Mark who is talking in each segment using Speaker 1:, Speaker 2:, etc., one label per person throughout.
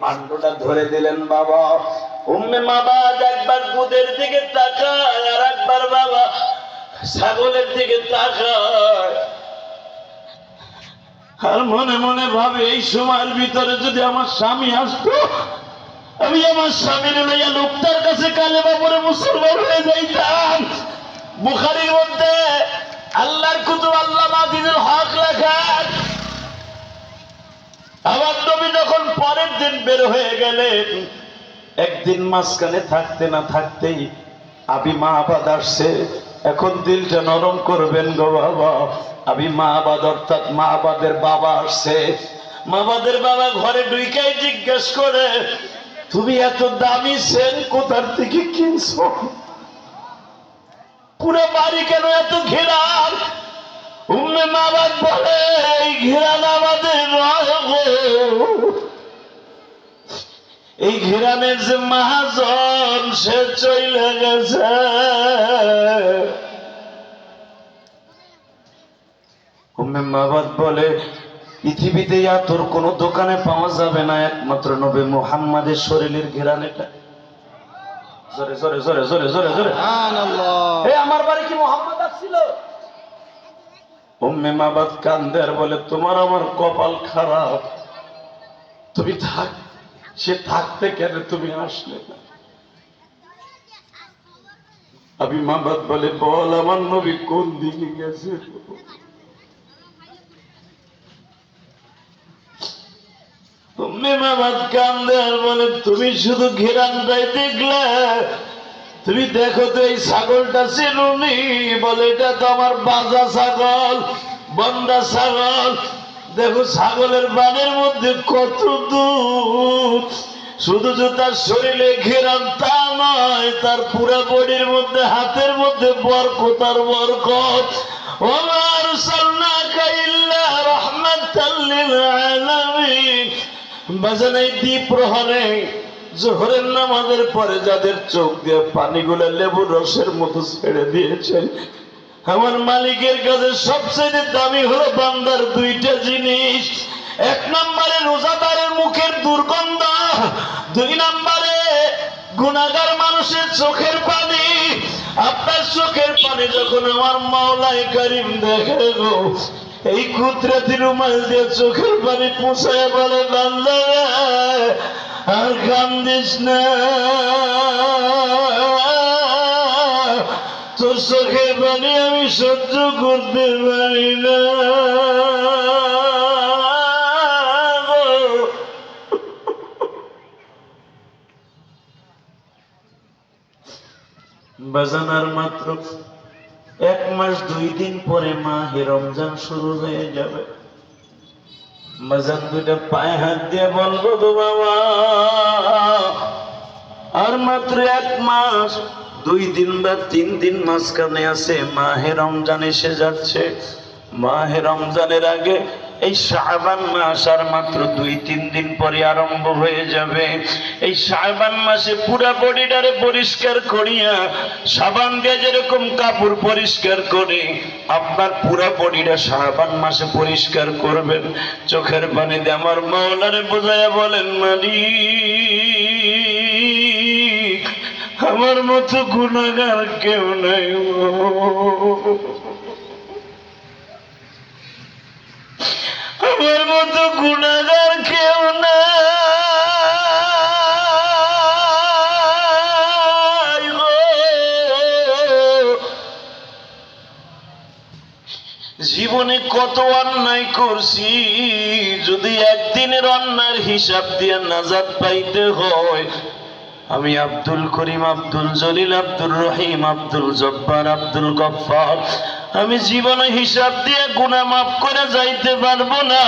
Speaker 1: পাণ্ডটা ধরে দিলেন বাবা। উম্মে মাবাদ একবার দুধের দিকে তাকায় আর একবার বাবা ছাগলের দিকে তাকায়। আর মনে মনে ভাবে, এই সময়ের ভিতরে যদি আমার স্বামী আসতো, আমি আমার স্বামীর লইয়া লোকটার কাছে কালে বাবরে মুসলমান হয়ে যাইতাম। বুখারির মধ্যে আল্লাহর কুতুব আল্লাহ মাদিনুল হক লেখেন আমার নবী যখন পরের দিন বের হয়ে গেলেন, একদিন মাঝখানে থাকতে না থাকতেই আবি মা আবাদ আসছে। এখন দিলটা নরম করবেন গো বাবা। আবি মা আবাদ অর্থাৎ মা আবাদের বাবা আসছে। মা আবাদের বাবা ঘরে ঢুইকাই জিজ্ঞেস করে, তুমি এত দামি সেন কোথার থেকে কিনছো? পুরো বাড়ি কেন এত ঘেরার? উম্মে মাবাদ বলে এই ঘেরান আমাদের। এই ঘেরানের যে মহাজন সে চলে গেছে। উম্মে মাবাদ বলে পৃথিবীতে তোর কোনো দোকানে পাওয়া যাবে না একমাত্র নবী মুহাম্মাদের শরীরের ঘেরান এটা জোরে জোরে জোরে জোরে জোরে। জোরে আমার বাড়ি কি মোহাম্মদ আসছিল? উম্মে মাবাদ কান্দে আর বলে, তোমার আমার কপাল খারাপ। তুমি থাক, সে থাকতে কেন তুমি আসলে না? আমি মাবাদ বলে, বল, আমার নবী কোন দিকে গেছে? উম্মে মাবাদ কান্দে আর বলে, তুমি শুধু ঘেরানটাই দেখলে তুমি দেখো তো এই ছাগলটা চিনুনি বলে, এটা তো আমার বাজা ছাগল, বন্দা ছাগল। দেখো ছাগলের বানের মধ্যে কত দুধ। শুধু যে তার শরীরে ঘেরান তা নয়, তার পুরা বডির মধ্যে, হাতের মধ্যে বরকত আর বরকত। ওমার সাল্লাকা ইল্লা রাহমাতাল লিল আলামিন। বাজান এই দ্বীপ প্রহরে জোহরের নামাজের পরে যাদের চোখ দিয়ে পানিগুলো লেবুর রসের মতো ছেড়ে দিয়েছেন আমার মালিকের কাছে সবচেয়ে দামি হলো বান্দার দুইটা জিনিস। এক নম্বরে রোজাদারের মুখের দুর্গন্ধ দুই নম্বরে গুণাগার মানুষের চোখের পানি। আপনার চোখের পানি যখন আমার মাওলাই করিম দেখে গো এই কুদরতি রুমাল দিয়ে চোখের পানি পুষায় বলে বান্দা রে, আর কান্দিস তোর চোখের পানি আমি সহ্য করতে পারি না। বাজানার মাত্র এক মাস দুই দিন পরে মাহে রমজান শুরু হয়ে যাবে। বাজান দুইটা পায়ে হাত দিয়ে বলব তো বাবা। আর মাত্র এক মাস, দুই দিন বা তিন দিন মাঝখানে আছে, মাহে রমজান এসে যাচ্ছে। মাহে রমজানের আগে এই শাহবান মাস আর মাত্র দুই, তিন দিন পরে আরম্ভ হয়ে যাবে। এই শাহবান মাসে পুরা বডিটারে পরিষ্কার করিয়া, সাবান দিয়ে যেরকম কাপড় পরিষ্কার করে, আপনার পুরা বডিটা শাহবান মাসে পরিষ্কার করবেন। চোখের পানি দিয়ে আমার মাওলারে বোঝাইয়া বলেন, মালিক, আমার মতো গুণাগার কেউ নাই আমার মতো গুণাগার কেউ গো। জীবনে কত অন্যায় করছি, যদি একদিনের অন্যায়ের হিসাব দিয়ে নাজাদ পাইতে হয়, আমি আব্দুল করিম, আব্দুল জলিল আব্দুল রহিম, আব্দুল জব্বার, আব্দুল গফফার আমি জীবনে হিসাব দিয়ে গুনাহ মাফ করে যাইতে পারব না।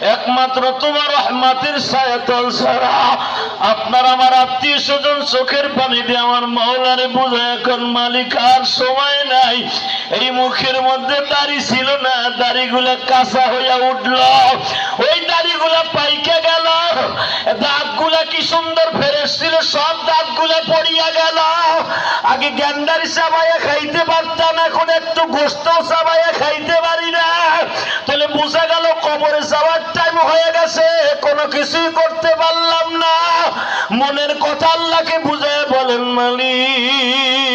Speaker 1: একমাত্র তোমার রহমাতের সায়াতল ছাড়া। আপনার আমার আত্মীয় স্বজন চোখের পানি দিয়ে আমার মাওলারে বোঝা এখন মালিক আর সময় নাই। এই মুখের মধ্যে দাড়ি ছিল না, দাড়িগুলা কাঁচা হইয়া উঠল। ওই দাড়িগুলা পাইকে গেল। দাঁতগুলা কি সুন্দর ফেরেস ছিল সব দাঁতগুলো পড়িয়া গেল। আগে গ্যান্ডারি চাবাইয়া খাইতে পারতাম, এখন একটু গোস্ত চাবাইয়া খাইতে পারি না। তাহলে বোঝা গেল কবরে যাওয়ার টাইম হয়ে গেছে, কোনো কিছুই করতে পারলাম না। মনের কথা আল্লাহকে বুঝে বলেন মালিক।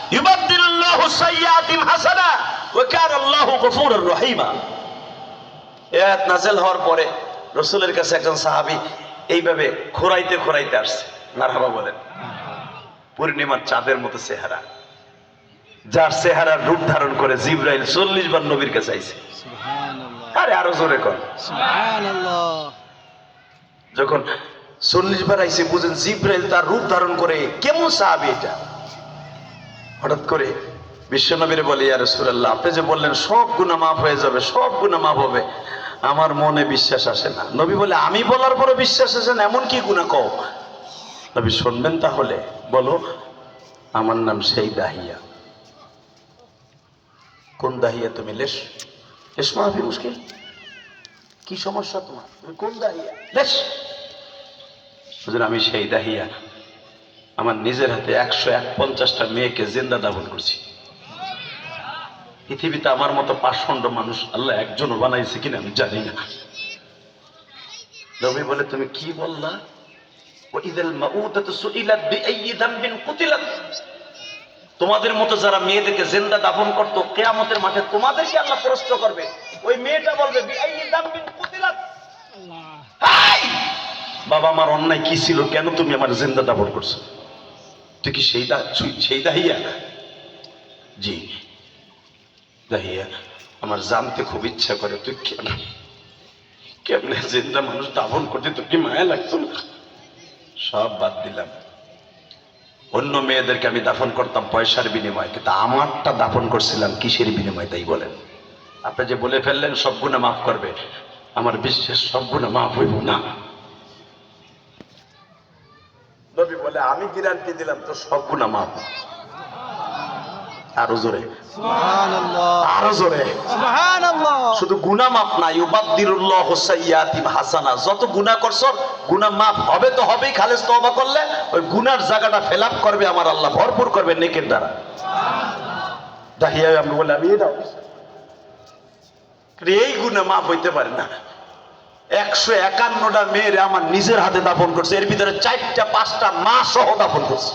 Speaker 1: একজন এইভাবে আসছে। পূর্ণিমার চাঁদের মতো চেহারা। যার চেহারার রূপ ধারণ করে জিব্রাইল চল্লিশ বার নবীর কাছে আইছে। আরে আরও জোরে কর যখন চল্লিশ বার আইসে বুঝেন জিব্রাইল তার রূপ ধারণ করে কেমন সাহাবি এটা? হঠাৎ করে বিশ্বনবীর বলে, ইয়া রাসূলুল্লাহ, আপনি যে বললেন সব গুনাহ মাফ হয়ে যাবে, সব গুনাহ মাফ হবে। আমার মনে বিশ্বাস আসে না। নবী বলে, আমি বলার পরে বিশ্বাস আসে না, এমন কি গুনাহ কও? নবী, শুনবেন তাহলে, বলো, আমার নাম সেই দাহিয়া। কোন দাহিয়া তুমি? লেশ লেশ মাহফি মুশকিল। কি সমস্যা তোমার? কোন দাহিয়া? লেশ। আমি সেই দাহিয়া। আমার নিজের হাতে একশো এক পঞ্চাশটা মেয়েকে জিন্দা দাবন করছি। পৃথিবীতে আমার মতো পাষণ্ড মানুষ আল্লাহ একজনও বানাইছে কিনা আমি জানি না। রবি বলে তুমি কি বললা? তোমাদের মতো যারা মেয়েদেরকে জেন্দা দাফন করতো কেয়ামতের মাঠে তোমাদেরকে আল্লাহ প্রশ্ন করবে। ওই মেয়েটা বলবে বাবা আমার অন্যায় কি ছিল? কেন তুমি আমার জেন্দা দাফন করছ? তুই কি সেই সেই দাহিয়া? জি। দাহিয়া, আমার জানতে খুব ইচ্ছা করে, তুই কেন কেমনে জিন্দা মানুষ দাফন করতে, তোর কি মায়া লাগতো না? সব বাদ দিলাম। অন্য মেয়েদেরকে আমি দাফন করতাম পয়সার বিনিময়ে, কিন্তু আমারটা দাফন করছিলাম কিসের বিনিময়ে তাই বলেন? আপনি যে বলে ফেললেন, সব গুণা মাফ করবে। আমার বিশ্বাস, সব গুণা মাফ হইব না। নবী বলে আমি গিরান্টি দিলাম তো সব গুণা মাফ আরও জোরে। আরও জোরে। শুধু মাফ নাই হাসানা। যত গুণা মাফ হবে তো হবেই করলে ওই গুনার জায়গাটা ফেলাপ করবে আমার আল্লাহ ভরপুর করবে নেকের দ্বারা। বলে আমি দাও। এই গুণা মাফ হইতে পারে না। একশো একান্নটা মেয়েরে আমার নিজের হাতে দাফন করছে। এর ভিতরে চারটা, পাঁচটা মা সহ দাফন করছে।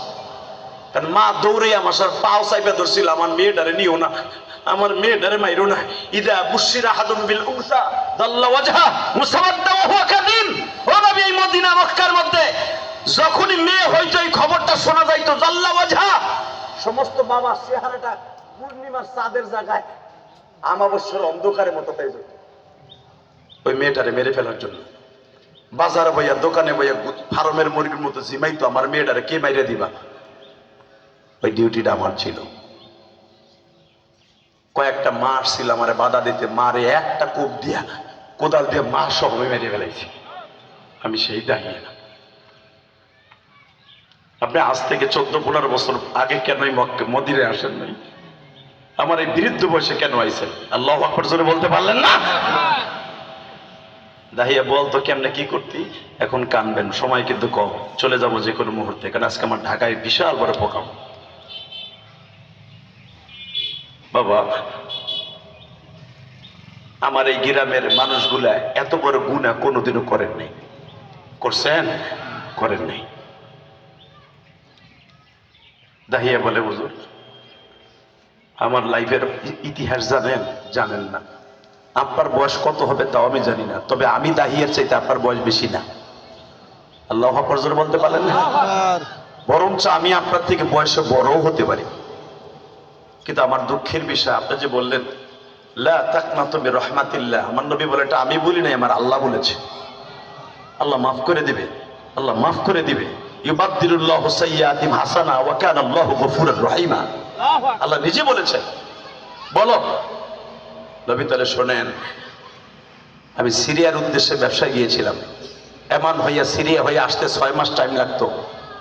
Speaker 1: কারণ মা দৌড়ে আমার সার পাও চাইপে ধরছিল, আমার মেয়েটারে নিও না, আমার মেয়েটারে মাইরো না। ইদা বুশিরা হাদুম বিল দাল্লা ওয়াজহা মুসাওয়াদ্দা ওয়া হুয়া ও নবী, এই মদিনা মক্কার মধ্যে যখনই মেয়ে হইতো এই খবরটা শোনা যাইতো, দাল্লা ওয়াজহা, সমস্ত বাবা চেহারাটা পূর্ণিমার চাঁদের জায়গায়, আমাবস্যার অন্ধকারের মতো হয়ে যেত। ওই মেয়েটারে মেরে ফেলার জন্য। বাজারে বইয়া, দোকানে বইয়া ফার্মের মুরগির মতো জিমাইতো আমার মেয়েটারে, কে মাইরে দিবা? ওই ডিউটিটা আমার ছিল। কয়েকটা মাস ছিল আমারে বাধা দিতে, মারে একটা কোপ দিয়া, কোদাল দিয়ে মা সহ মেরে ফেলাইছি। আমি সেই দাঁড়িয়ে না। আপনি আজ থেকে চোদ্দ, পনেরো বছর আগে কেন এই মক্কে মদিরে আসেন নাই? আমার এই বৃদ্ধ বয়সে কেন আইছেন? আল্লাহ আকবর বলতে পারলেন না? দাহিয়া বলতো কেমনে, কি করতি? এখন কানবেন, সময় কিন্তু কম। চলে যাব যে কোনো মুহূর্তে, কারণ আজকে আমার ঢাকায় বিশাল বড় প্রোগ্রাম বাবা, আমার এই গ্রামের মানুষগুলা এত বড় গুণা কোনোদিনও করেন নাই। করছেন? করেন নাই। দাহিয়া বলে বুঝুন আমার লাইফের ইতিহাস জানেন? জানেন না। আপনার বয়স কত হবে তাও আমি জানি না। তবে আমি দাহিয়ার চাইতে আপনার বয়স বেশি না। আল্লাহ পর্যন্ত বলতে পারলেন না? বরঞ্চ আমি আপনার থেকে বয়সে বড়ও হতে পারি। কিন্তু আমার দুঃখের বিষয় আপনি যে বললেন লা তাকনা তুমি রহমাতিল্লাহ আমার নবী বলে এটা আমি বলি নাই আমার আল্লাহ বলেছে। আল্লাহ মাফ করে দিবে। আল্লাহ মাফ করে দিবে। ইউবাদ্দিরুল্লাহ সাইয়াতিম হাসানা ওয়াকান কানা গফুর গফুরুর রহিমা। আল্লাহ নিজে বলেছেন। বলো। নবী তাহলে শোনেন, আমি সিরিয়ার উদ্দেশ্যে ব্যবসায় গিয়েছিলাম। এমন হইয়া সিরিয়া হয়ে আসতে ছয় মাস টাইম লাগতো।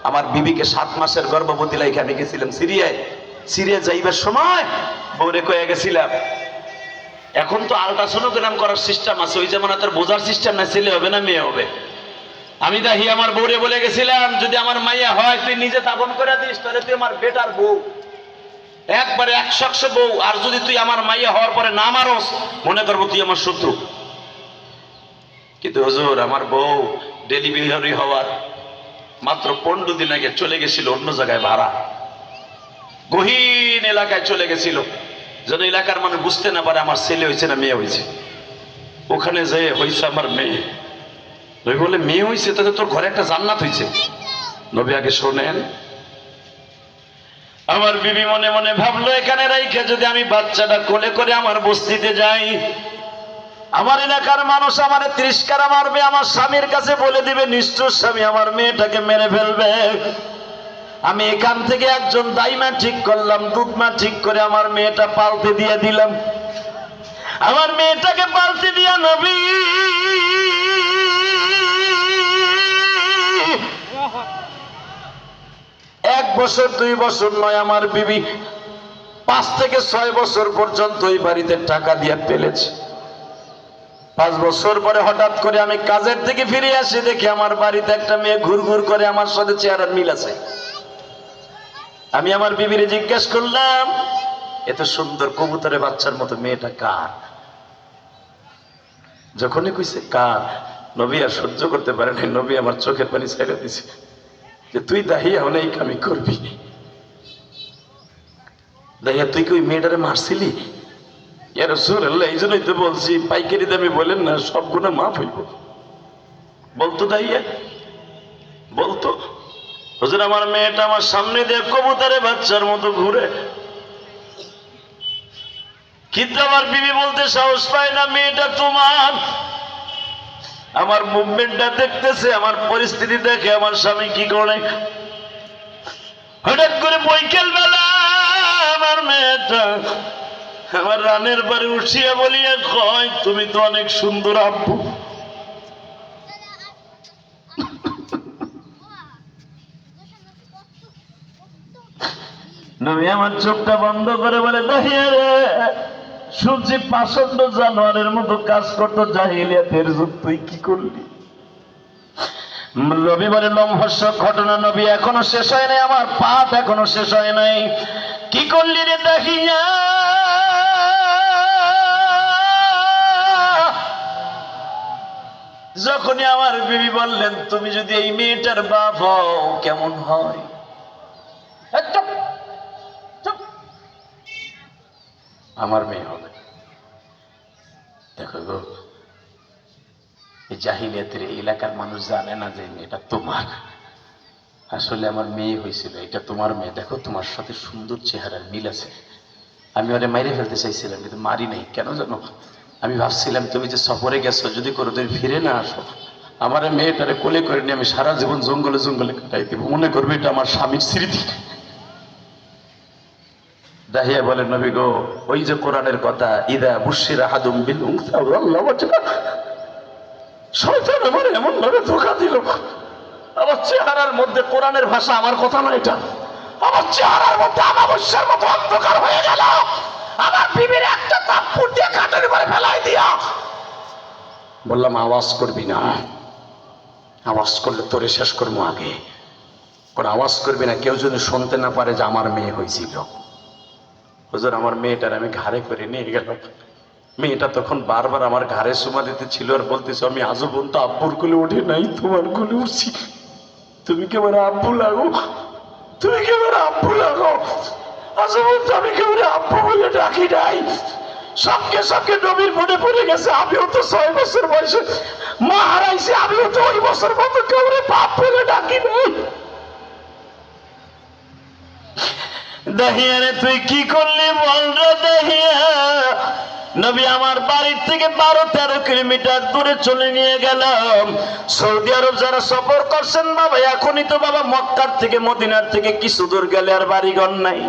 Speaker 1: আমার বিবিকে সাত মাসের গর্ভবতী লাইকে আমি গেছিলাম সিরিয়ায়। সিরিয়া যাইবার সময় বউরে কয়ে গেছিলাম, এখন তো আলট্রাসোনোগ্রাম করার সিস্টেম আছে, ওই যেমন তোর বোঝার সিস্টেম না ছেলে হবে না মেয়ে হবে? আমি দাহি আমার বউরে বলে গেছিলাম, যদি আমার মাইয়া হয়, তুই নিজে তাপন করে দিস, তাহলে তুই আমার বেটার বউ। একবারে একশো একশো বউ, আর যদি তুই আমার মাইয়া হওয়ার পরে না মারস, মনে করব তুই আমার শত্রু। কিন্তু হজুর, আমার বউ ডেলিভারি হওয়ার মাত্র পনেরো দিন আগে চলে গেছিল অন্য জায়গায় ভাড়া। গহীন এলাকায় চলে গেছিল। যেন এলাকার মানুষ বুঝতে না পারে আমার ছেলে হয়েছে না মেয়ে হয়েছে। ওখানে যে হয়েছে আমার মেয়ে। নবী বলে মেয়ে হয়েছে তাহলে তোর ঘরে একটা জান্নাত হয়েছে নবী আগে শোনেন আমার বিবি মনে মনে ভাবলো, এখানে রাইখে যদি আমি বাচ্চাটা কোলে করে আমার বস্তিতে যাই, আমার এলাকার মানুষ আমার তিরস্কার মারবে, আমার স্বামীর কাছে বলে দিবে নিষ্ঠুর স্বামী আমার মেয়েটাকে মেরে ফেলবে। আমি এখান থেকে একজন দাইমা ঠিক করলাম, দুধমা ঠিক করে আমার মেয়েটা পালতে দিয়ে দিলাম। আমার মেয়েটাকে পালতে দিয়া নবী এক বছর, দুই বছর নয়, আমার বিবি পাঁচ থেকে ছয় বছর পর্যন্ত ওই বাড়িতে টাকা দিয়ে পেলেছে পাঁচ বছর পরে হঠাৎ করে আমি কাজের থেকে ফিরে আসি, দেখি আমার বাড়িতে একটা মেয়ে ঘুর ঘুর করে আমার সাথে চেহারার মিল আছে। আমি আমার বিবিরে জিজ্ঞেস করলাম, এত সুন্দর কবুতরের বাচ্চার মতো মেয়েটা কার? যখনই কইছে, কার? নবী আর সহ্য করতে পারে নবী আমার চোখের পানি ছেড়ে দিছে। যে তুই দাহিয়া অনেক আমি করবি। দাহিয়া, তুই কি ওই মেয়েটারে মারছিলি? এর সুরাল্লাহ, এই জন্যই তো বলছি, পাইকারি দামে বলেন না, সব গুণে মাফ হইব। বলতো দাইয়া বলতো? হুজুর, আমার মেয়েটা আমার সামনে দিয়ে কবুতারে বাচ্চার মতো ঘুরে। কিন্তু আমার বিবি বলতে সাহস পায় না, মেয়েটা তোমার। আমার মুভমেন্টটা দেখতেছে আমার পরিস্থিতি দেখে আমার স্বামী কি করে? হঠাৎ করে বৈকাল বেলা আমার মেয়েটা আমার রানের বাড়ি উঠিয়া বলিয়া কয় তুমি তো অনেক সুন্দর আব্বু। নবী আমার চোখটা বন্ধ করে বলে দাহিয়া রে। শুনছি পাষণ্ড জানোয়ারের মতো কাজ করতো জাহিলিয়াতের যুগ, তুই কি করলি? নবী বলে লম্হস্য ঘটনা নবী এখনও শেষ হয় নাই, আমার পাপ এখনও শেষ হয় নাই। কি করলি রে দাহিয়া? যখনই আমার বিবি বললেন, তুমি যদি এই মেয়েটার বাপ হও, কেমন হয়? এই আমার মেয়ে হবে। দেখো গো, এই জাহিলিয়াতের এলাকার মানুষ জানে না যে এটা তোমার। আসলে আমার মেয়ে হয়েছিল, এটা তোমার মেয়ে। দেখো, তোমার সাথে সুন্দর চেহারার মিল আছে। আমি ওরে মাইরে ফেলতে চাইছিলাম, কিন্তু মারি নাই। কেন জানো? আমি ভাবছিলাম, তুমি যে সফরে গেছো, যদি কোনো তুমি ফিরে না আসো। আমার মেয়েটারে কোলে করে নিয়ে আমি সারা জীবন জঙ্গলে জঙ্গলে কাটাই দিব। মনে করবে এটা আমার স্বামীর স্মৃতি। দাহিয়া বলে, নবী গো, ওই যে কোরআনের কথা, ইদা বুশির আহাদুম বিল উনসা ওয়াল্লাহ ওয়াজহা শয়তান আমার এমন ভাবে ধোকা দিল। আমার চেহারার মধ্যে কোরআনের ভাষা আমার কথা না এটা। আমার চেহারার মধ্যে আমাবস্যার মতো অন্ধকার হয়ে গেল। আমার বিবির একটা তাপ্পুর দিয়ে কাঠের উপরে ফেলাই দিয়া। বললাম, আওয়াজ করবি না। আওয়াজ করলে তোরে শেষ করব আগে। কোন আওয়াজ করবি না। কেউ যদি শুনতে না পারে যে আমার মেয়ে হয়েছিল। হুজুর, আমার মেয়েটার আমি ঘাড়ে করে নিয়ে গেলাম। মেয়েটা তখন বারবার আমার ঘাড়ে সুমা দিতে ছিল আর বলতেছে, আমি আজও পর্যন্ত আব্বুর কোলে উঠে নাই, তোমার কোলে উঠছি। তুমি কি আমার আব্বু লাগো? তুমি কি আমার আব্বু লাগো? আজও পর্যন্ত আমি কেমন আব্বু বলে ডাকি নাই। সবকে সবকে নবীর মনে পড়ে গেছে, আমিও তো ছয় বছর বয়সে মা হারাইছে, আমিও তো ওই বছর মতো কেমন বাপ বলে ডাকি নাই। দাহিয়া রে তুই কি করলি বল দেহিয়া দাহিয়া? নবী আমার বাড়ির থেকে বারো তেরো কিলোমিটার দূরে চলে নিয়ে গেলাম। সৌদি আরব যারা সফর করছেন বাবা, এখনই তো বাবা মক্কার থেকে, মদিনার থেকে কিছু দূর গেলে আর বাড়িঘর নাই।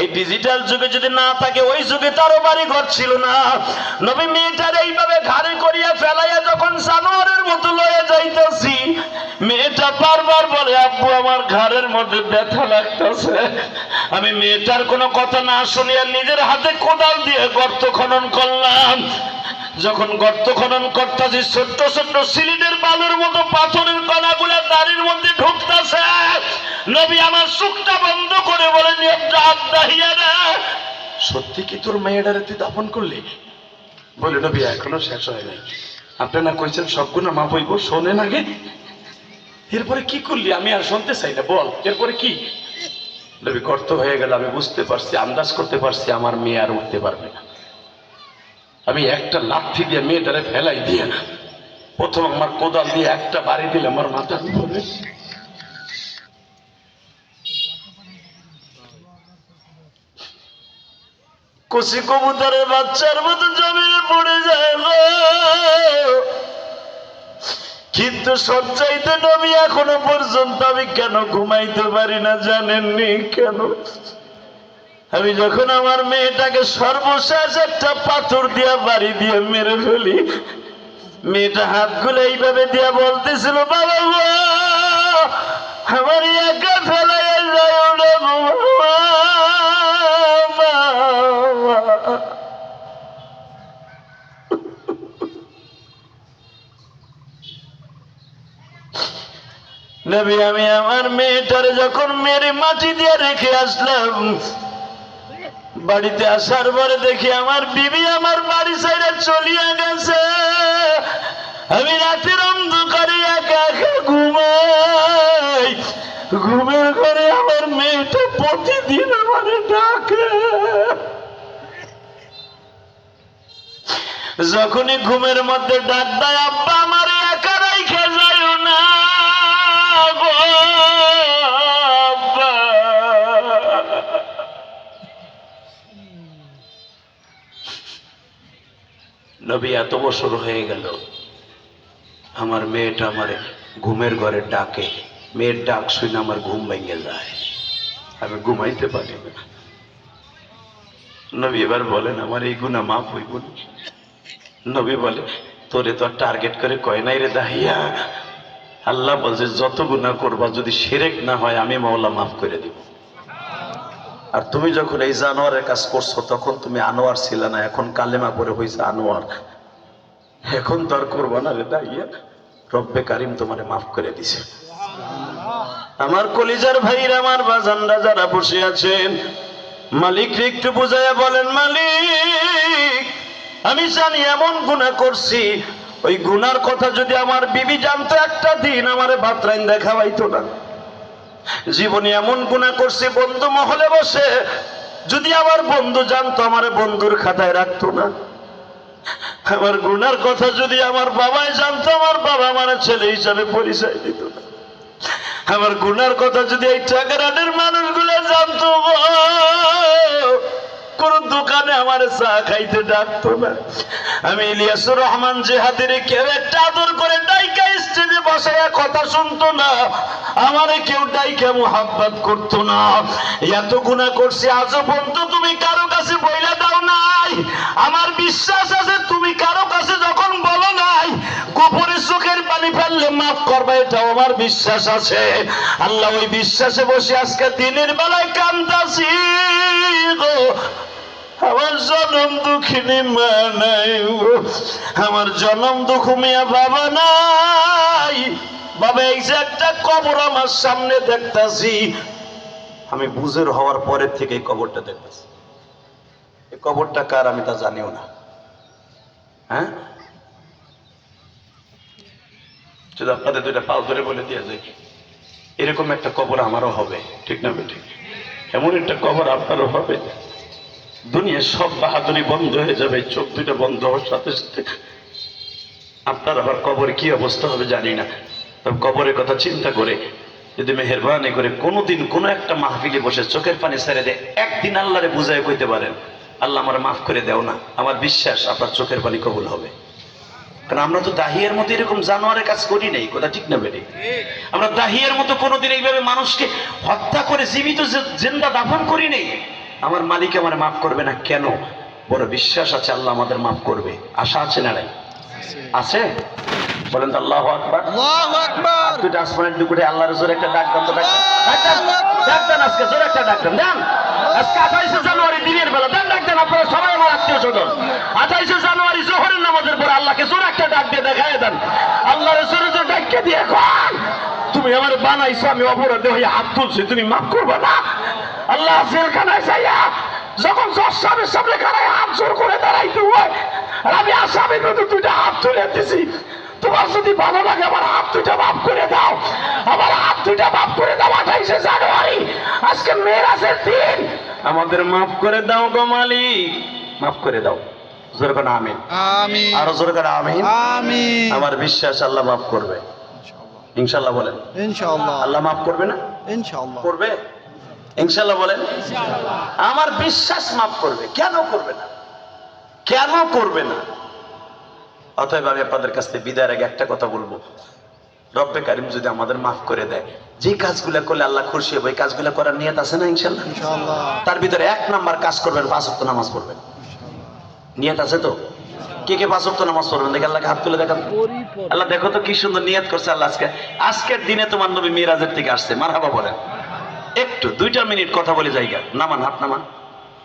Speaker 1: এই ডিজিটাল যুগে যদি না থাকে, ওই যুগে তারও বাড়ি ঘর ছিল না। নবী মেয়েটার এইভাবে ঘাড়ে করিয়া ফেলাইয়া যখন জানোয়ারের মতো লয়ে যাইতেছি, মেয়েটা বারবার বলে, আব্বু, আমার ঘাড়ের মধ্যে ব্যথা লাগতেছে। আমি মেয়েটার কোনো কথা না শুনিয়া নিজের হাতে কোদাল দিয়ে গর্ত খনন করলাম। যখন গর্ত খনন করতেছি, ছোট্ট ছোট্ট সিলিডের বালুর মতো পাথরের কণাগুলা দাড়ির মধ্যে ঢুকতেছে। নবী আমার সুখটা বন্ধ করে বলে সত্যি কি তোর মেয়েটারে তুই দাপন করলি? বলে, নবী, এখনও শেষ হয় নাই। আপনি না কইছেন সবগুলো মাপ হইব, শোনেন আগে। এরপরে কি করলি? আমি আর শুনতে চাই না, বল, এরপরে কি? নবী, গর্ত হয়ে গেল, আমি বুঝতে পারছি, আন্দাজ করতে পারছি, আমার মেয়ে আর উঠতে পারবে না। আমি একটা লাথি দিয়ে মেয়েটারে ফেলাই দিয়ে না প্রথম আমার কোদাল দিয়ে একটা বাড়ি দিলে আমার মাথার উপরে কষি কবুতরের বাচ্চার মতো জমিনে পড়ে যায় কিন্তু সঞ্চাইতে নবী এখনও পর্যন্ত আমি কেন ঘুমাইতে পারি না জানেননি? কেন? আমি যখন আমার মেয়েটাকে সর্বশেষ একটা পাথর দিয়া বাড়ি দিয়ে মেরে ফেলি, মেয়েটা হাতগুলো এইভাবে দিয়া বলতেছিল, বাবা আমার একা ফেলাই আমি আমার মেয়েটারে যখন মেরে মাটি দিয়ে রেখে আসলাম বাড়িতে আসার পরে দেখি আমার বিবি আমার বাড়ি সাইডে চলিয়ে গেছে। আমি রাতের অন্ধকারে একা একা ঘুমাই। ঘুমের ঘরে আমার মেয়েটা প্রতিদিন আমার ডাকে। যখনই ঘুমের মধ্যে ডাক দেয়, আব্বা, আমার নবী এত বছর হয়ে গেল। আমার মেয়েটা আমার ঘুমের ঘরে ডাকে। মেয়ের ডাক শুনে আমার ঘুম ভেঙে যায়। আমি ঘুমাইতে পারি না। নবী এবার বলেন, আমার এই গুণা মাফ হইব নবী বলে, তোরে তো টার্গেট করে কয় নাই রে দাহিয়া। আল্লাহ বলছে, যত গুণা করবা, যদি সেরেক না হয়, আমি মাওলা মাফ করে দিব। আর তুমি যখন এই জানোয়ারের কাজ করছ, তখন তুমি আনোয়ার ছিল না, এখন কালেমা পরে হয়েছে আনোয়ার। এখন তো আর করব না রে দাহিয়া রব্বে কারিম তোমারে মাফ করে দিছে। আমার কলিজার ভাইরা, আমার বাজানরা যারা বসে আছেন, মালিক একটু বুঝাইয়া বলেন, মালিক, আমি জানি এমন গুণা করছি, ওই গুনার কথা যদি আমার বিবি জানতো, একটা দিন আমারে বাতরাইন দেখাবাইতো না। জীবনে এমন গুণা করছি, বন্ধু মহলে বসে। যদি আমার বন্ধু জানতো, আমার বন্ধুর খাতায় রাখতো না। আমার গুণার কথা যদি আমার বাবাই জানতো, আমার বাবা আমার ছেলে হিসাবে পরিচয় দিত না। আমার গুণার কথা যদি এই টাকার মানুষগুলো জানতো কোন দোকানে আমার চা খাইতে ডাকতো না। আমি ইলিয়াসুর রহমান জেহাদের কেউ একটা আদর করে ডাইকা স্টেজে বসাইয়া কথা শুনতো না। আমারে কেউ ডাইকা মোহাব্বত করতো না। এত গুণা করছি, আজও পর্যন্ত তুমি কারও কাছে বইলা দাও নাই। আমার বিশ্বাস আছে তুমি কারও কাছে যখন বলো নাই গোপরে চোখের পানি ফেললে মাফ করবে, এটাও আমার বিশ্বাস আছে। আল্লাহ ওই বিশ্বাসে বসে আজকে দিনের বেলায় কান্দাছি গো। আমার জনম দুঃখিনী মা নাই আমার জনম দুঃখ মিয়া বাবা নাই। বাবা এই যে একটা কবর আমার সামনে দেখতাছি, আমি বুঝের হওয়ার পরের থেকে এই কবরটা দেখতেছি। এই কবরটা কার আমি তা জানিও না। হ্যাঁ? যদি আপনাদের দুইটা পাও ধরে বলে দিয়ে যায় এরকম একটা কবর আমারও হবে, ঠিক না ঠিক এমন একটা কবর আপনারও হবে? দুনিয়া সব বাহাদুরি বন্ধ হয়ে যাবে, চোখ দুটো বন্ধ হওয়ার সাথে সাথে। আপনার আবার কবরে কি অবস্থা হবে জানি না। তবে কবরের কথা চিন্তা করে, যদি মেহরবানি করে কোনোদিন কোনো একটা মাহফিলে বসে চোখের পানি ছেড়ে দেয় একদিন আল্লাহরে বুঝায় কইতে পারেন, আল্লাহ আমার মাফ করে দেও না। আমার বিশ্বাস আপনার চোখের পানি কবুল হবে। কারণ আমরা তো দাহিয়ার মতো এরকম জানোয়ারের কাজ করি নাই, কথা ঠিক না বেটে? আমরা দাহিয়ার মতো কোনোদিন এইভাবে মানুষকে হত্যা করে জীবিত জেন্দা দাফন করি নাই। আমার মালিক আমার মাফ করবে না কেন? বড় বিশ্বাস আছে আল্লাহ আমাদের মাফ করবে। আশা আছে না নাই? আছে? বলেন আল্লাহ আকবার।
Speaker 2: আল্লাহু আকবার।
Speaker 1: দুটো আসমানের দুপুরে আল্লাহর জোরে একটা ডাক দাম তো ডাক দেন। ডাক দেন। আজকে জোরে একটা ডাক দেন। দেন। আজকে আঠাইশে জানুয়ারি দিনের বেলা। দেন ডাক দেন আপনারা সবাই আমার আত্মীয় স্বজন। আঠাইশে জানুয়ারি জোহরের নামাজের পরে আল্লাহকে জোরে একটা ডাক দিয়ে দেখায় দেন। আল্লাহর জোরে জোরে ডাককে দিয়ে কন। তুমি আমার বানাইছো আমি অপরাধে হয়ে হাত তুলছি তুমি মাফ করবে না। আল্লাহ জেলখানায় যাইয়া যখন জজ সাহেবের সামনে খানায় হাত জোর করে দাঁড়াইতে হয় আর আমি আসামের মতো দুইটা হাত তুলে দিছি। তোমার যদি ভালো লাগে আমার হাত দুইটা মাফ করে দাও। আমার হাত দুইটা মাফ করে দাও আঠাইশে জানুয়ারি। আজকে মেয়েরাজের দিন। আমাদের মাফ করে দাও গো মালিক। মাফ করে দাও। জোর করে আমিন।
Speaker 2: আমিন।
Speaker 1: আরও জোর করে আমিন।
Speaker 2: আমিন।
Speaker 1: আমার বিশ্বাস আল্লাহ মাফ করবে। ইনশাল্লাহ বলেন।
Speaker 2: ইনশাআল্লাহ।
Speaker 1: আল্লাহ মাফ করবে না?
Speaker 2: ইনশাআল্লাহ।
Speaker 1: করবে? ইনশাল্লাহ বলেন? আমার বিশ্বাস মাফ করবে। কেন করবে না? কেন করবে না? অতএব আমি আপনাদের কাছ থেকে বিদায়ের আগে একটা কথা বলব। রব্বে কারিম যদি আমাদের মাফ করে দেয় যে কাজগুলো করলে আল্লাহ খুশি হবে ওই কাজগুলো করার নিয়ত আছে না ইনশাল্লাহ তার ভিতরে এক নাম্বার কাজ করবেন পাঁচ ওয়াক্ত নামাজ পড়বেন। নিয়ত আছে তো? কে কে পাঁচ ওয়াক্ত নামাজ পড়বেন? দেখে আল্লাহকে হাত তুলে দেখান। আল্লাহ দেখো তো কি সুন্দর নিয়ত করছে আল্লাহ আজকে। আজকের দিনে তোমার নবী মিরাজের থেকে আসছে। মারহাবা বলেন। একটু, দুইটা মিনিট কথা বলে জায়গা। নামান, হাত নামান।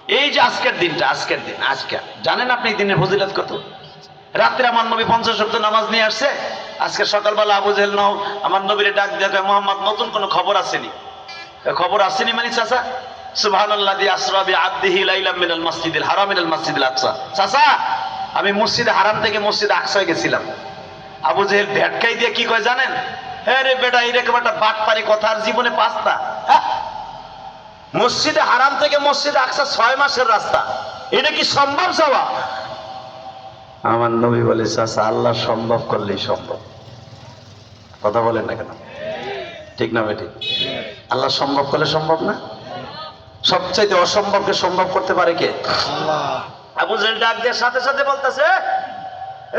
Speaker 1: এই যে আজকের দিনটা, আজকের দিন, আজকে। জানেন আপনি দিনের ফজিলত কত? রাত্রে আমার নবী পঞ্চাশ শব্দ নামাজ নিয়ে আসছে। আজকে সকালবেলা আবু জেল নাও, আমার নবীরে ডাক দেখে মোহাম্মদ, নতুন কোনো খবর আসেনি? খবর আসেনি মানে চাচা, আমি মসজিদে হারাম থেকে মসজিদে আকসায় গেছিলাম। আবু জেহেল ভেটকাই দিয়ে কি কয় জানেন? হ্যাঁ রে বেটা এরকম একটা বাটপারি কথা আর জীবনে পাস্তা হ্যাঁ? মসজিদে হারাম থেকে মসজিদে আকসা ছয় মাসের রাস্তা। এটা কি সম্ভব যাওয়া আমার নবী বলে, চাচা, আল্লাহ সম্ভব করলেই সম্ভব। কথা বলেন না কেন? ঠিক না বেটি? আল্লাহ সম্ভব করলে সম্ভব না? সবচাইতে অসম্ভবকে সম্ভব করতে পারে কে? আবু জেল ডাক দিয়ে সাথে সাথে বলতেছে,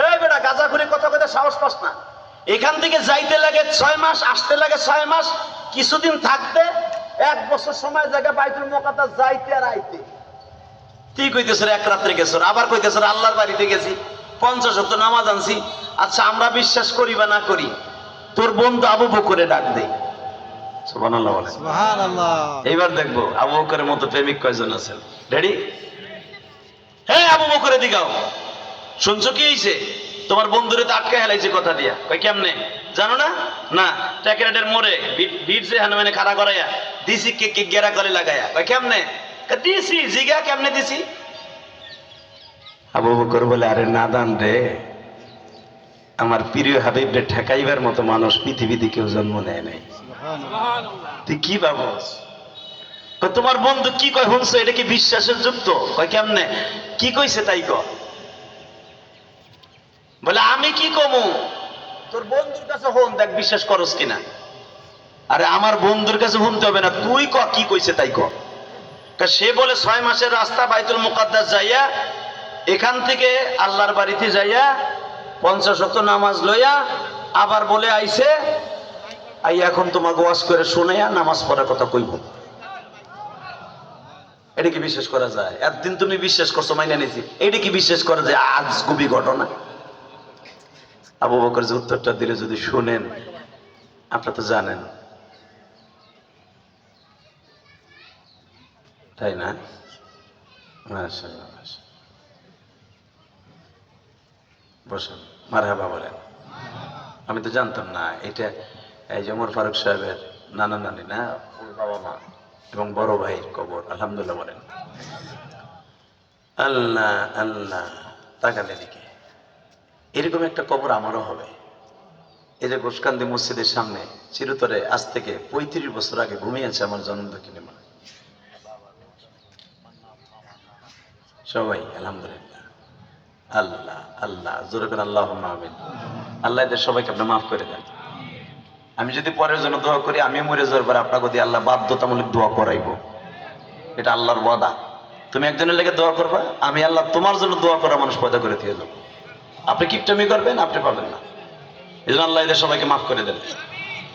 Speaker 1: এই বেটা, গাজা ঘুরে কথা কথা সাহস পাস না। এখান থেকে যাইতে লাগে ছয় মাস আসতে লাগে ছয় মাস কিছুদিন থাকতে এক বছর সময় জায়গা বাইতুল মোকাদ্দা যাইতে আর আইতে। তুই কইতেছ রে, এক রাত্রে গেছ আবার কইতেছ রে, আল্লাহর বাড়িতে গেছি পঞ্চাশ শত নামাজ আনছি। আচ্ছা আমরা বিশ্বাস করি বা না করি তোর বন্ধু আবু বকরে ডাক দেই এইবার দেখব আবু বকরের মতো প্রেমিক কয়জন আছেন? রেডি হ্যাঁ আবু বকরে দিগাও শুনছো কি হয়েছে তোমার বন্ধুরে তো আটকে হেলাইছে কথা দিয়া। কই কেমনে? জানো না? না ট্যাকেরেটের মোড়ে ভিড় যে হানুমানে খাড়া করাইয়া দিছি কে কে গেরা করে লাগাইয়া। কই কেমনে? দিছি জিগা কেমনে দিছি? আবু বকর বলে আরে নাদান রে আমার প্রিয় হাবিবরে ঠেকাইবার মতো মানুষ পৃথিবীতে কেউ জন্ম নেয় নাই। তুই কি ভাবস? কয়, তোমার বন্ধু কি কয় শুনছো এটা কি বিশ্বাসের যুক্ত? কয় কেমনে? কি কইছে তাই ক বলে, আমি কি কমু? তোর বন্ধুর কাছে হন দেখ, বিশ্বাস করস কিনা? আরে, আমার বন্ধুর কাছে শুনতে হবে না, তুই ক, কি কইছে তাই ক? সে বলে, ছয় মাসের রাস্তা বাইতুল মুকাদ্দাস যাইয়া, এখান থেকে আল্লাহর বাড়িতে যাইয়া পঞ্চাশ শত নামাজ লইয়া আবার বলে আইছে আই এখন তোমাকে ওয়াজ করে শুনাইয়া নামাজ পড়ার কথা কইব। এটা কি বিশ্বাস করা যায়? একদিন তুমি বিশ্বাস করছ, মাইনা নিয়েছি। এটা কি বিশ্বাস করা যায়? আজ গুবি ঘটনা। আবু বকর যে উত্তরটা দিলে যদি শুনেন, আপনারা তো জানেন। তাই না। বসেন, মারহাবা বলেন। আমি তো জানতাম না, এটা এই যে ওমর ফারুক সাহেবের নানা নানি না? বাবা মা এবং বড় ভাইয়ের কবর, আলহামদুলিল্লাহ বলেন। আল্লাহ আল্লাহ তাকালে দিকে এরকম একটা কবর আমারও হবে। এই যে গোসকান্দি মসজিদের সামনে, চিরতরে আজ থেকে পঁয়ত্রিশ বছর আগে ঘুমিয়েছে আমার জন্ম দক্ষিণে মা সবাই, আলহামদুলিল্লাহ। আল্লাহ আল্লাহ, জোরে করে আল্লাহ আমিন। আল্লাহ এদের সবাইকে আপনি মাফ করে দেন। আমি যদি পরের জন্য দোয়া করি, আমি মরে যাওয়ার পর আপনাকে দিয়ে আল্লাহ বাধ্যতামূলক দোয়া করাইবো এটা আল্লাহর ওয়াদা। তুমি একজনের লেগে দোয়া করবা, আমি আল্লাহ তোমার জন্য দোয়া করা মানুষ পয়দা করে দিয়ে দেবো আপনি কিপটামি করবেন, আপনি পাবেন না। এই জন্য আল্লাহ এদের সবাইকে মাফ করে দেন।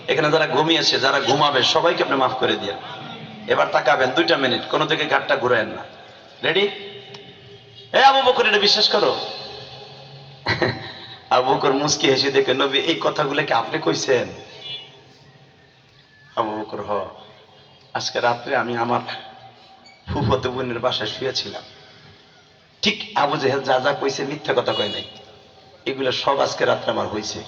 Speaker 1: এখানে যারা ঘুমিয়েছে, যারা ঘুমাবে, সবাইকে আপনি মাফ করে দিয়ে এবার তাকাবেন, দুইটা মিনিট, কোনো দিকে ঘাটটা ঘুরায়েন না। রেডি এ আবু বকর, এটা বিশ্বাস করো? আবু বকর মুস্কি হেসে দেখে, নবী, এই কথাগুলো কি আপনি কইছেন? আবু বকর, হ। আজকে রাত্রে আমি আমার ফুফতে বোনের বাসায় শুয়েছিলাম। ঠিক আবু জেহেল যা যা কইছে মিথ্যা কথা কয় নাই। এগুলো সব আজকে রাত্রে আমার হয়েছে।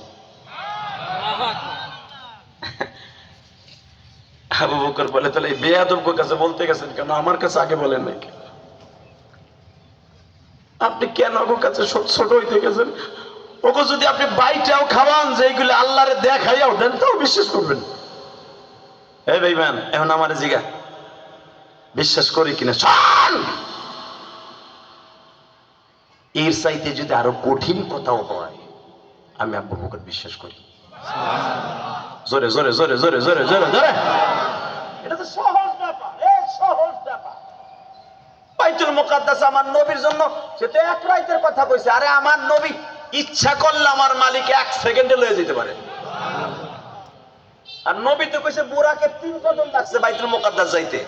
Speaker 1: আবু বকর বলে, তাহলে এই বেয়াদব কাছে বলতে গেছেন কেন? আমার কাছে আগে বলেন নাই আপনি কেন ওর কাছে ছোট হইতে গেছেন? ওকে যদি আপনি বাইটাও খাওয়ান যে এইগুলো আল্লাহরে দেখাইয়াও দেন, তাও বিশ্বাস করবেন। এই ভাইমান এখন আমার জিগা। বিশ্বাস করি কিনা? এর চাইতে যদি আরও কঠিন কথাও হয়, আমি আব্বু বকর বিশ্বাস করি। জোরে জোরে জোরে জোরে জোরে জোরে জোরে। বাইতুল আমার নবীর জন্য কথা কইছে, আরে আমার নবী ইচ্ছা করলে আমার মালিক এক সেকেন্ডে লয়ে যেতে পারে। আর নবী তো কইছে, বুড়াকে তিন কদম লাগছে বাইতুল মুকাদ্দাস যাইতে।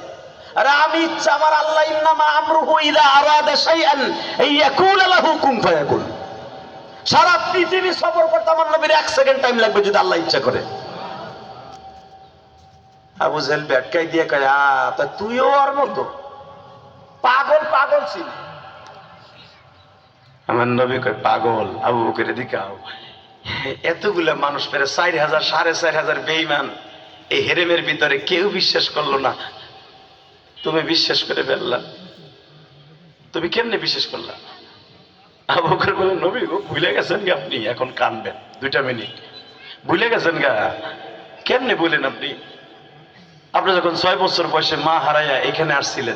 Speaker 1: আমি ইচ্ছা আমার আল্লাহ ইন্নামা আমরুহু ইদা আরাদা শাইআন ইয়াকুল লাহু কুন সারা পৃথিবী সফর করতে আমার নবীর সেকেন্ড টাইম লাগবে যদি আল্লাহ ইচ্ছা করে। আবু জেল দিয়ে কয়, আ, তা তুইও মতো। পাগল পাগল ছিল। আমার নবী কয়, পাগল, আবু বকর দিকাও এতগুলা মানুষ পেরে চার হাজার, সাড়ে চার হাজার বেইমান এই হেরেমের ভিতরে কেউ বিশ্বাস করল না। তুমি বিশ্বাস করে ফেললা। তুমি কেমনে বিশ্বাস করলা? আবু বকর বলে, নবী গো, ভুলে গেছেন গা আপনি, এখন কানবেন, দুইটা মিনিট। ভুলে গেছেন গা? কেমনে বলেন আপনি? আপনি যখন ছয় বছর বয়সে মা হারাইয়া এখানে আসছিলেন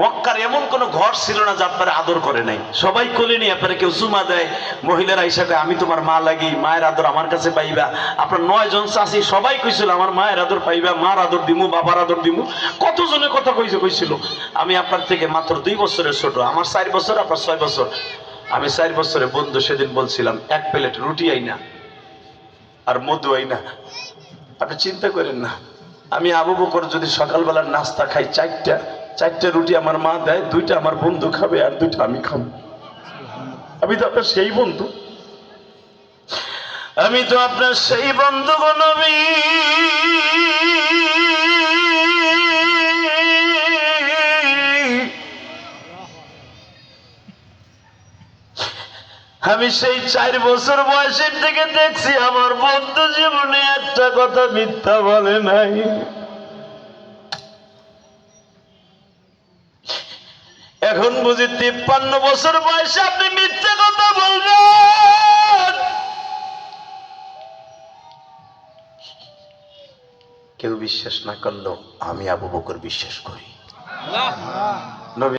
Speaker 1: মক্কার এমন কোন ঘর ছিল না যা আপনারা আদর করে নাই। সবাই কোলে নিয়ে আপনারা কেউ চুমা দেয়, মহিলারা হিসাবে আমি তোমার মা লাগি, মায়ের আদর আমার কাছে পাইবা। আপনার নয় জন চাষি সবাই কইছিল, আমার মায়ের আদর পাইবা, মার আদর দিমু, বাবার আদর দিমু। কতজনে কথা কইছে, কইছিল, আমি আপনার থেকে মাত্র দুই বছরের ছোট, আমার চার বছর, আপনার ছয় বছর। আমি চার বছরে বন্ধু সেদিন বলছিলাম, এক প্লেট রুটি আইনা আর মধু আইনা আপনি চিন্তা করেন না, আমি আবু বকর যদি সকালবেলার নাস্তা খাই চারটা চারটা রুটি আমার মা দেয়, দুইটা আমার বন্ধু খাবে আর দুইটা আমি খাব। আমি তো আপনার সেই বন্ধু। আমি তো আপনার সেই বন্ধু গো আমি সেই চার বছর বয়সের থেকে দেখছি আমার বন্ধু জীবনে একটা কথা মিথ্যা বলে নাই। এখন বুঝি তিপ্পান্ন বছর বয়সে আপনি মিথ্যে কথা বলবেন। কেউ বিশ্বাস না করলেও আমি আবু বকর বিশ্বাস করি।